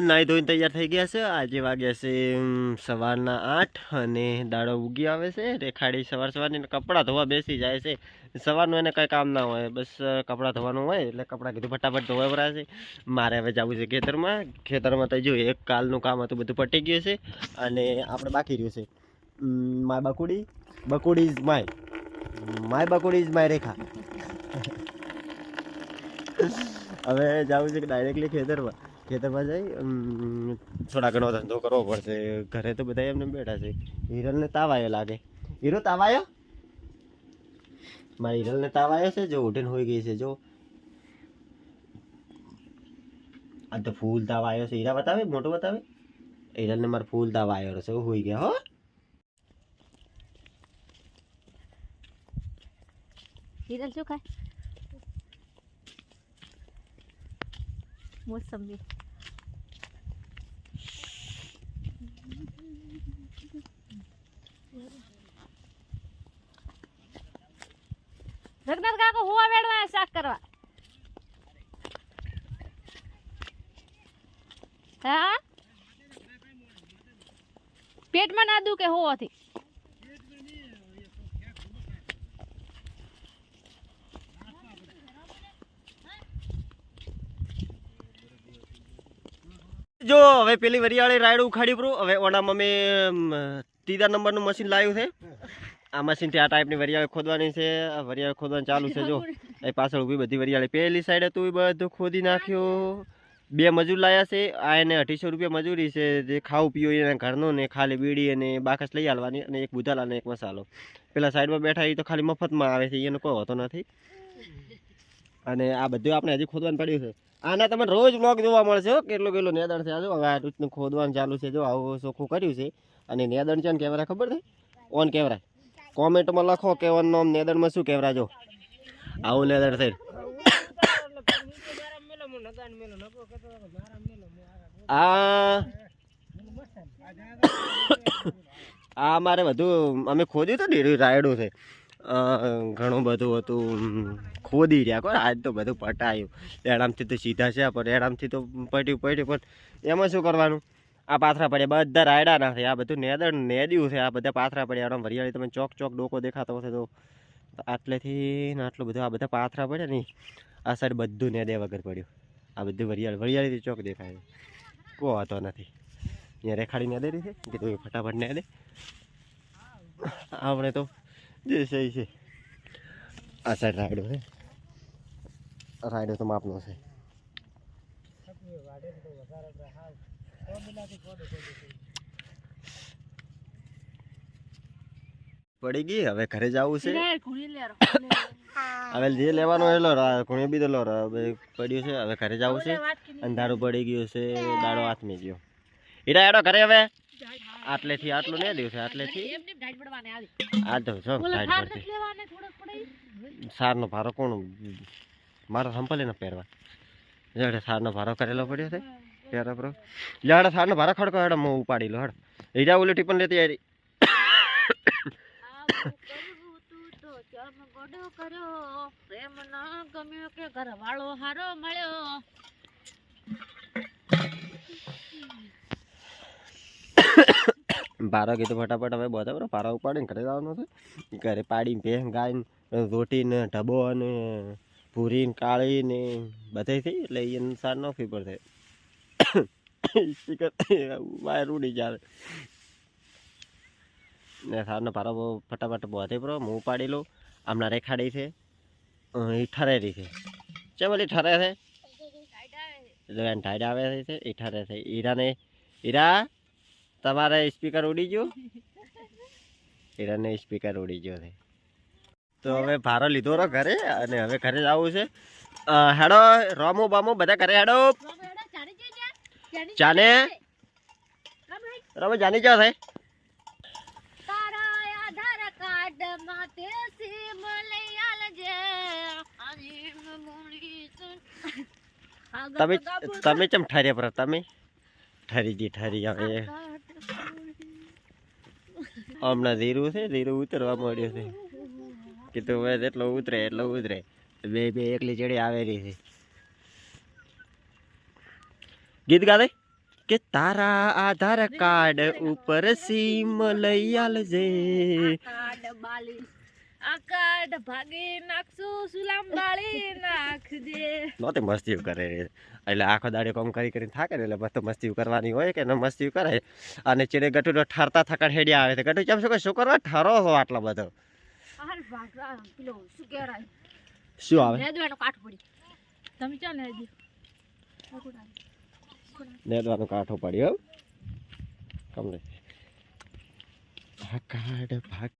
નાહી ધોઈને તૈયાર થઈ ગયા છે. આજે વાગ્યા છે સવારના આઠ અને દાડો ઉગી આવે છે. રેખાડી સવાર સવારની કપડાં ધોવા બેસી જાય છે. સવારનું એને કંઈ કામ ના હોય, બસ કપડાં ધોવાનું હોય એટલે કપડાં કીધું ફટાફટ ધોવા ભરા છે. મારે હવે જવું છે ખેતરમાં. ખેતરમાં તો જો એક કાલનું કામ હતું, બધું પટી ગયું છે અને આપણે બાકી રહ્યું છે. માય બકુડી બકુડી ઇઝ માય. માય બકુડી ઇઝ માય રેખા. હવે જવું છે ડાયરેક્ટલી ખેતરમાં. ખેતરમાં જઈ થોડા ઘણો ધંધો કરવો પડશે. ઘરે તો બધા એમને બેઠા છે. હિરલને તાવ આવ્યો લાગે. હીરો, તાવ આવ્યો મારી હિરલને તાવ આવ્યો છે? જો ઉઠીને હોઈ ગઈ છે, જો. આ તો ફૂલ તાવ આવ્યો છે. હીરા બતાવે? મોટો બતાવે? હિરલને મારે ફૂલ તાવ આવ્યો છે હોઈ ગયા, હો. હિરલ, શું ખાય? મોસંબી. રઘનાથ કાકો હોવા વેડવા શાક કરવા. હા? પેટમાં ના દુખે હોવાથી. જો, હવે પેલી વરિયાળી રાયડું ઉખાડી પડું હવે ઓનામાં મેં ત્રીજા નંબરનું મશીન લાવ્યું છે. આ મશીનથી આ ટાઈપની વરિયાળી ખોદવાની છે. આ વરિયાળી ખોદવાનું ચાલુ છે જો. એ પાછળ ઊભી બધી વરિયાળી. પેલી સાઈડે તું બધું ખોદી નાખ્યું. બે મજૂર લાયા છે. આ એને અઢીસો રૂપિયા મજૂરી છે. જે ખાવું પીવું એના ઘરનું ને ખાલી બીડી અને બાકસ લઈ આવવાની અને એક બુધાલા અને એક મસાલો. પેલા સાઈડમાં બેઠા એ તો ખાલી મફતમાં આવે છે. એનો કોઈ હોતો નથી. અને આ બધું આપણે હજી ખોદવાનું પડ્યું છે. આના તમે રોજ વ્લોગ જોવા મળશે કેટલું કેટલું નેદણ છે. આ જો હવે આ રીતનું ખોદવાનું ચાલુ છે. જો આવું ચોખ્ખું કર્યું છે. અને નેદણ છે ને કેમેરા ખબર છે? On camera. કોમેન્ટમાં લખો કેવાનું નામ નોમ શું કહેવરાજો? આવું નેદણ થઈ આ આ મારે બધું અમે ખોદ્યું હતું ને રાયડું છે. ઘણું બધું હતું ખોદી રહ્યા કોણ? આજ તો બધું પટાયું. એડામથી તો સીધા છે, પણ એડામથી તો પટ્યું પટ્યું, પણ એમાં શું કરવાનું? આ પાથરા પડ્યા, બધા રાયડા ના થયા. આ બધું નેદર નેદ્યું છે. આ બધા પાથરા પડ્યા. આમ વરિયાળી તમે ચોક ચોક ડોકો દેખાતો હશે તો આટલેથી ને આટલું બધું આ બધા પાથરા પડ્યા નહીં આ સાઈડ બધું નેદે વગર પડ્યું. આ બધું વરિયાળી, વરિયાળીથી ચોક દેખાય કો વાતો નથી. અહીંયા રેખાડી નેદે રહી છે. કીધું એ ફટાફટ નેદે. આપણે તો જે છે છે. આ સાઈડ રાયડો છે. રાયડો તો માપનો છે. પડી ગઈ? હવે ઘરે જવું છે? હવે જે લેવાનો એલો ઘણી બી તો લો પડ્યું છે. હવે ઘરે જવું છે. અંધારું પડી ગયું છે દાડો હાથમી ગયો હીરા એડો ઘરે હવે. આટલેથી આટલું નહીં દિવસે છે આટલેથી આ તો જો ટાઈટ પડતી. સારનો ભારો કોણ? મારો સંપલે ને પહેરવા જડે સારનો ભારો કરેલો પડ્યો છે. પહેરા પર જડે સારનો ભારો ખડકો હેડો હું ઉપાડી લો હેડ. હીરા ઓલી ટીપન લેતી આવી ના ભારો કીધું ફટાફટ હવે બધા બરો પારા ઉપાડીને ઘરે જવાનું છે. ઘરે પાડીને ભેં ગાય રોટીને ઢબો અને પૂરી ને કાળી ને બધે થઈ એટલે એ સાર નો ફી પડશે સ્પીકર વાયર ઉડી જાય ને સારનો બહુ ફટાફટ બધે પરો હું પાડી લઉં હમણાં રેખાડી છે એ ઠરેરી છે ચેમલી ઠરે છે એટલે ટાઈડ આવે છે એ ઠરે છે હીરાને હીરા તમારે સ્પીકર ઉડી ગયું હીરાને સ્પીકર ઉડી ગયો છે તો હવે ભારો લીધો રો ઘરે અને હવે ઘરે જવું છે હેડો રોમો બામો બધા ઘરે હેડો જાને રમે જાની? જાવ થાય તારા આધાર કાર્ડ માટે સીમ લઈ આલજે. તમે તમે ચમ ઠાર્યા પર તમે? ઠારી જી ઠારી આવે. હમણાં ધીરું છે ધીરું ઉતરવા મળ્યું છે. કીધું હવે એટલો ઉતરે એટલો ઉતરે. બે બે એકલી ચડી આવેલી છે. ગીત ગાતે કે તારા આધાર કાર્ડ ઉપર સીમ લઈ આલજે. કાર્ડ બાલી આ કાર્ડ ભાગી નાખશું સુલામ બાળી નાખજે નહોતી મસ્તી કરે. એટલે આખો દાડે કામ કરી કરીને થાકે ને એટલે બસ તો મસ્તી કરવાની હોય કે ન મસ્તી કરે. અને ચીડે ગટુ ઠારતા થકડ હેડ્યા આવે છે. ગટુ કેમ શું કહે, શું કરવા? ઠારો છો આટલો બધો. શું આવે? તમે ચાલ નેદવાનું કાઠો પડ્યો કમલે આ કાર્ડ ભાગ